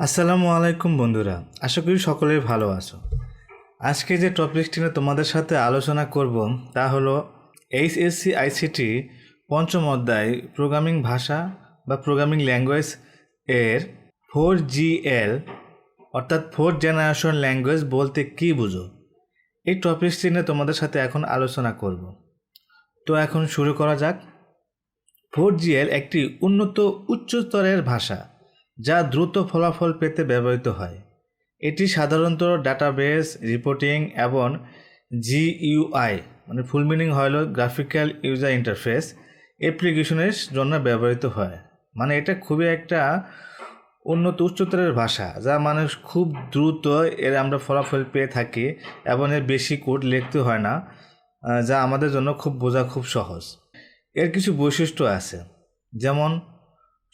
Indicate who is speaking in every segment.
Speaker 1: আসসালামু আলাইকুম বন্ধুরা, আশা করি সকলেই ভালো আছো। আজকে যে টপিকটি নিয়ে তোমাদের সাথে আলোচনা করব তা হলো এইচএসসি আইসিটি পঞ্চম অধ্যায় প্রোগ্রামিং ভাষা বা প্রোগ্রামিং ল্যাঙ্গুয়েজ এর ফোর জি এল, অর্থাৎ ফোর্থ জেনারেশন ল্যাঙ্গুয়েজ বলতে কী বুঝো? এই টপিকটি নিয়ে তোমাদের সাথে এখন আলোচনা করব। তো এখন শুরু করা যাক। ফোর জিএল একটি উন্নত উচ্চ স্তরের ভাষা। যা দ্রুত ফলাফল পেতে ব্যবহৃত হয়। এটি সাধারণত ডাটাবেস, রিপোর্টিং এবং জিইউআই মানে ফুল মিনিং হলো গ্রাফিক্যাল ইউজার ইন্টারফেস, অ্যাপ্লিকেশনের জন্য ব্যবহৃত হয়। মানে এটা খুবই একটা উন্নত উচ্চতরের ভাষা, যা মানুষ খুব দ্রুত এর আমরা ফলাফল পেয়ে থাকি এবং এর বেশি কোড লিখতে হয় না যা আমাদের জন্য খুব বোঝা খুব সহজ। এর কিছু বৈশিষ্ট্য আছে, যেমন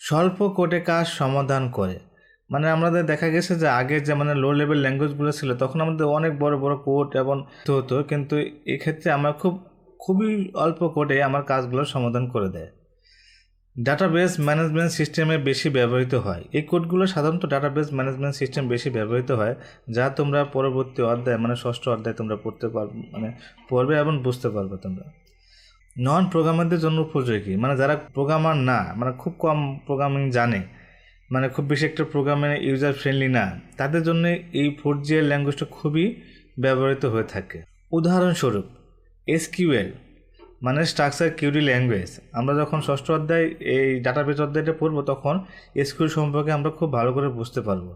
Speaker 1: স্বল্প কোডে কাজ সমাধান করে। মানে আমাদের দেখা গেছে যে আগে যে মানে লো লেভেল ল্যাঙ্গুয়েজগুলো ছিল, তখন আমাদের অনেক বড় বড় কোড এবং হতো কিন্তু এক্ষেত্রে আমরা খুব, খুবই অল্প কোডে আমার কাজগুলো সমাধান করে দেয়। ডাটাবেস ম্যানেজমেন্ট সিস্টেমে বেশি ব্যবহৃত হয়। এই কোডগুলো সাধারণত ডাটাবেস ম্যানেজমেন্ট সিস্টেম বেশি ব্যবহৃত হয়, যা তোমরা পরবর্তী অধ্যায় মানে ষষ্ঠ অধ্যায় তোমরা পড়তে পারবে মানে পড়বে এবং বুঝতে পারবে তোমরা। নন প্রোগ্রামারদের জন্য উপযোগী। মানে যারা প্রোগ্রামার না মানে খুব কম প্রোগ্রামিং জানে মানে খুব বেশি একটা প্রোগ্রামে ইউজার ফ্রেন্ডলি না, তাদের জন্য এই ফোর জিএল ল্যাঙ্গুয়েজটা খুবই ব্যবহৃত হয়ে থাকে। উদাহরণস্বরূপ, এসকিউএল মানে স্ট্রাকচার কিউরি ল্যাঙ্গুয়েজ আমরা যখন ষষ্ঠ অধ্যায়, এই ডাটাবেস অধ্যায়টা পড়ব, তখন এসকিউএল সম্পর্কে আমরা খুব ভালো করে বুঝতে পারব।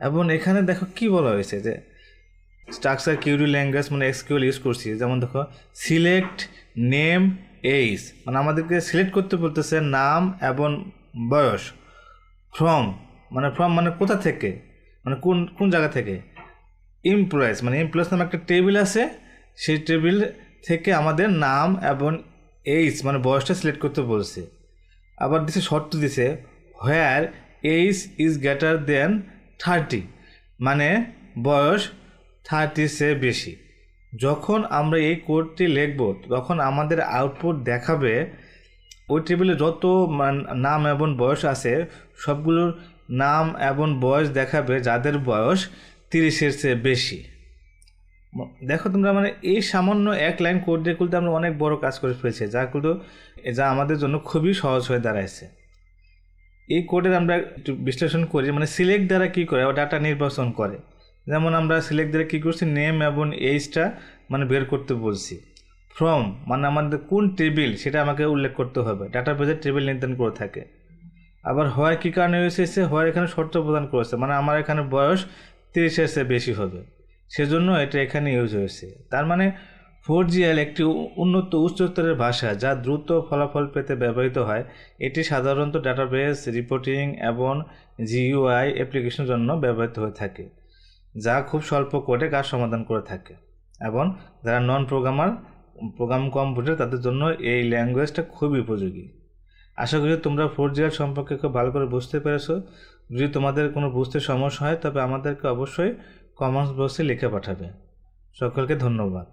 Speaker 1: এবং এখানে দেখো কি বলা হয়েছে যে স্ট্রাকচার কিউরি ল্যাঙ্গুয়েজ মানে এক্সকিউএল ইউজ করছি। যেমন দেখো সিলেক্ট নেম এইজ মানে আমাদেরকে সিলেক্ট করতে বলতেছে নাম এবং বয়স। ফ্রম মানে ফ্রম মানে কোথা থেকে? মানে কোন কোন জায়গা থেকে? এমপ্লয়েস মানে এমপ্লয়েস নামে একটা টেবিল আছে। সেই টেবিল থেকে আমাদের নাম এবং এইজ মানে বয়সটা সিলেক্ট করতে বলছে। আবার দিছে শর্ত দিছে where age is greater than thirty মানে বয়স থার্টি সে বেশি। যখন আমরা এই কোডটি লিখব, তখন আমাদের আউটপুট দেখাবে ওই টেবিলে যত নাম এবং বয়স আছে, সবগুলোর নাম এবং বয়স দেখাবে যাদের বয়স তিরিশের চেয়ে বেশি। দেখো তোমরা মানে এই সামান্য এক লাইন কোড দিয়ে খুলতে আমরা অনেক বড় কাজ করে ফেলেছি যাগুলো যা আমাদের জন্য খুবই সহজ হয়ে দাঁড়াইছে। এই কোডের আমরা একটু বিশ্লেষণ করি মানে সিলেক্ট দ্বারা কী করে ডাটা নির্বাচন করে। যেমন আমরা সিলেক্ট কী করছি? নেম এবং এইজটা মানে বের করতে বলছি। ফ্রম মানে আমাদের কোন টেবিল সেটা আমাকে উল্লেখ করতে হবে। ডাটা বেজের টেবিল নির্ধারণ করে থাকে। আবার হয় কী কারণে এসেছে? হয় এখানে শর্ত প্রদান করেছে। মানে আমার এখানে বয়স তিরিশের চেয়ে বেশি হবে। সেজন্য এটা এখানে ইউজ হয়েছে। তার মানে ফোর জিএল একটি উন্নত উচ্চস্তরের ভাষা যা দ্রুত ফলাফল পেতে ব্যবহৃত হয়, এটি সাধারণত ডাটাবেস রিপোর্টিং এবং জিইউআই অ্যাপ্লিকেশনের জন্য ব্যবহৃত হয়ে থাকে। যা খুব স্বল্প কোডে কাজ সমাধান করে থাকে। এবং যারা নন প্রোগ্রামার প্রোগ্রাম কম্পিউটার তাদের জন্য এই ল্যাঙ্গুয়েজটা খুবই উপযোগী। আশা করি তোমরা ফোর জিআর সম্পর্কে খুব ভালো করে বুঝতে পেরেছ। যদি তোমাদের কোনো বুঝতে সমস্যা হয়, তবে আমাদেরকে অবশ্যই কমেন্টস বক্সে লিখে পাঠাবে। সকলকে ধন্যবাদ।